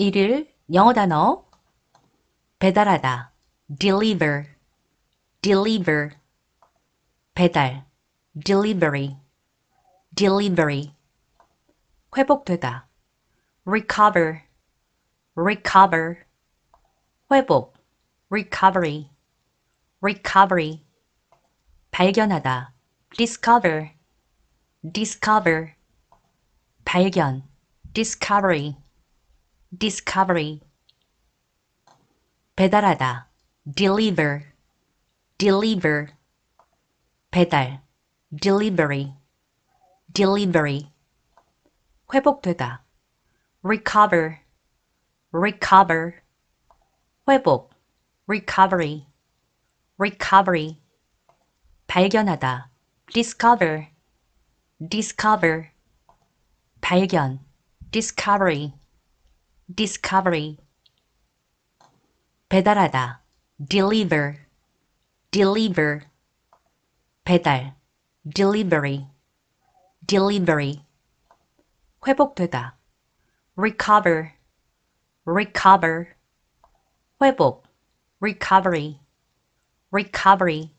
일을 영어 단어 배달하다 deliver deliver 배달 delivery delivery 회복되다 recover recover 회복 recovery recovery 발견하다 discover discover 발견 discovery discovery 배달하다 deliver deliver 배달 delivery delivery 회복되다 recover recover 회복 recovery recovery 발견하다 discover discover 발견 discovery discovery 배달하다 deliver deliver 배달 delivery delivery 회복되다 recover recover 회복 recovery recovery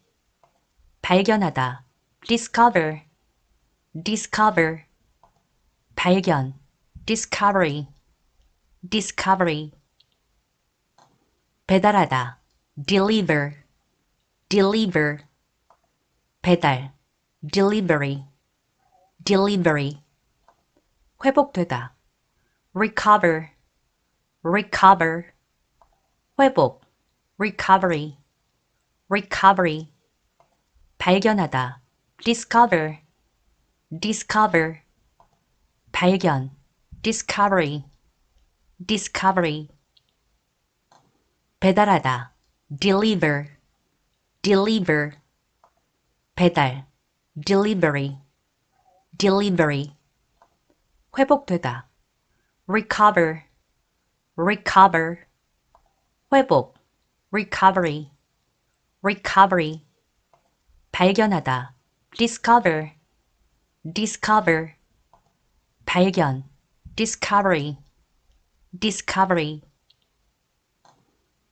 발견하다 discover discover 발견 discovery discovery 배달하다 deliver deliver 배달 delivery delivery 회복되다 recover recover 회복 recovery recovery 발견하다 discover discover 발견 discovery discovery 배달하다 deliver deliver 배달 delivery delivery 회복되다 recover recover 회복 recovery recovery 발견하다 discover discover 발견 discovery discovery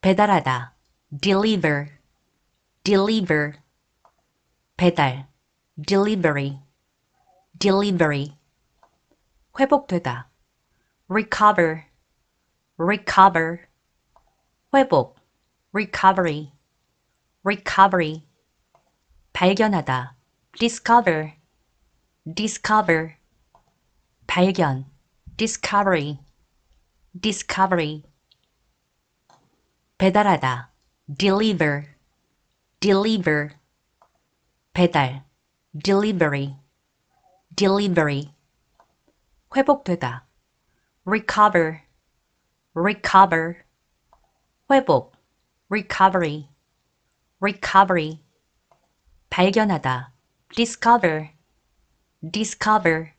배달하다 deliver deliver 배달 delivery delivery 회복되다 recover recover 회복 recovery recovery 발견하다 discover discover 발견 discovery discovery 배달하다 deliver deliver 배달 delivery delivery 회복되다 recover recover 회복 recovery recovery 발견하다 discover discover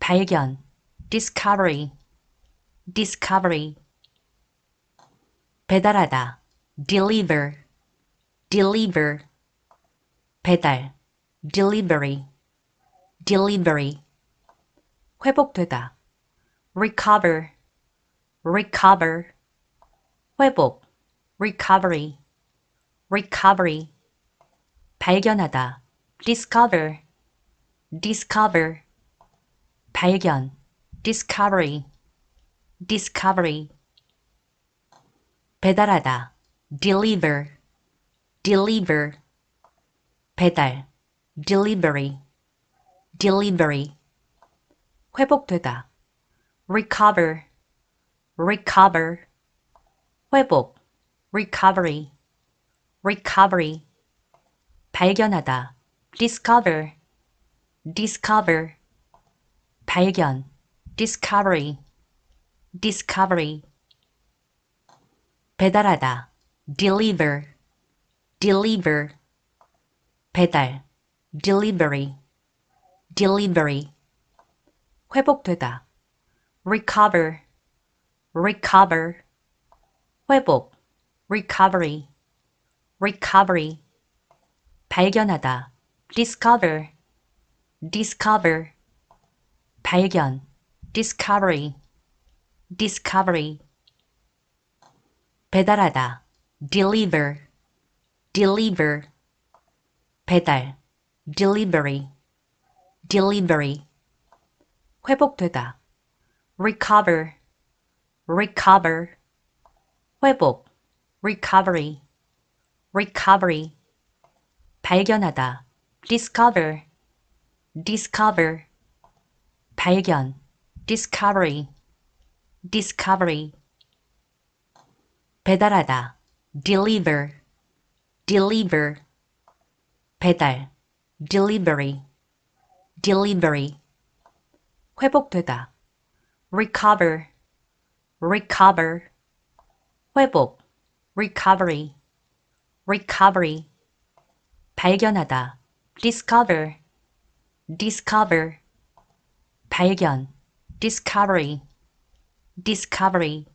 발견 discovery discovery 배달하다 deliver deliver 배달 delivery delivery 회복되다 recover recover 회복 recovery recovery 발견하다 discover discover 발견 discovery discovery 배달하다 deliver deliver 배달 delivery delivery 회복되다 recover recover 회복 recovery recovery 발견하다 discover discover 발견 discovery discovery 배달하다 deliver deliver 배달 delivery delivery 회복되다 recover recover 회복 recovery recovery 발견하다 discover discover 발견 discovery discovery 배달하다 deliver deliver 배달 delivery delivery 회복되다 recover recover 회복 recovery recovery 발견하다 discover discover 발견 discovery discovery 배달하다 deliver deliver 배달 delivery delivery 회복되다 recover recover 회복 recovery recovery 발견하다 discover discover 발견 discovery discovery